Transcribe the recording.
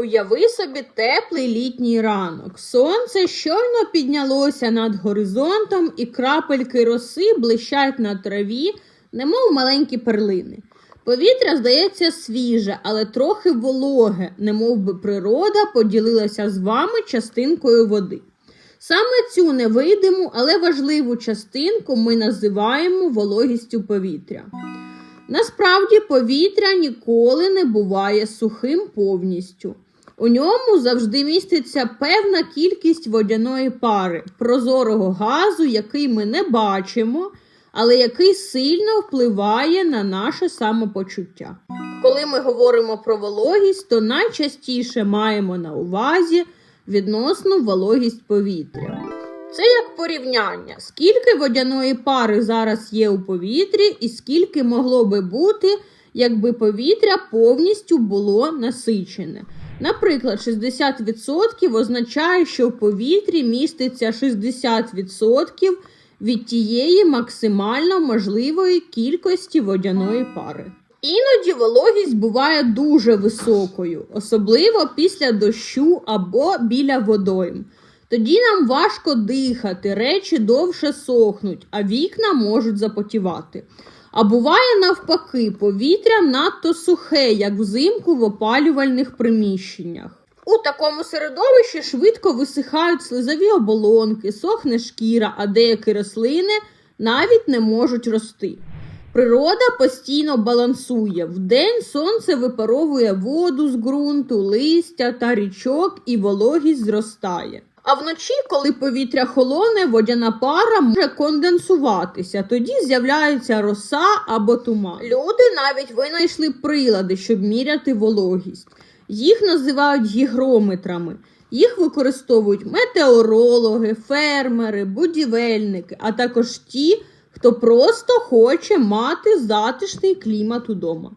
Уяви собі теплий літній ранок. Сонце щойно піднялося над горизонтом, і крапельки роси блищать на траві, немов маленькі перлини. Повітря здається свіже, але трохи вологе, немов би природа поділилася з вами частинкою води. Саме цю невидиму, але важливу частинку ми називаємо вологістю повітря. Насправді повітря ніколи не буває сухим повністю. У ньому завжди міститься певна кількість водяної пари, прозорого газу, який ми не бачимо, але який сильно впливає на наше самопочуття. Коли ми говоримо про вологість, то найчастіше маємо на увазі відносну вологість повітря. Це як порівняння, скільки водяної пари зараз є у повітрі, і скільки могло би бути, якби повітря повністю було насичене. Наприклад, 60% означає, що в повітрі міститься 60% від тієї максимально можливої кількості водяної пари. Іноді вологість буває дуже високою, особливо після дощу або біля водойм. Тоді нам важко дихати, речі довше сохнуть, а вікна можуть запотівати. А буває навпаки, повітря надто сухе, як взимку в опалювальних приміщеннях. У такому середовищі швидко висихають слизові оболонки, сохне шкіра, а деякі рослини навіть не можуть рости. Природа постійно балансує. Вдень сонце випаровує воду з ґрунту, листя та річок, і вологість зростає. А вночі, коли повітря холоне, водяна пара може конденсуватися. Тоді з'являється роса або туман. Люди навіть винайшли прилади, щоб міряти вологість. Їх називають гігрометрами. Їх використовують метеорологи, фермери, будівельники, а також ті, хто просто хоче мати затишний клімат удома.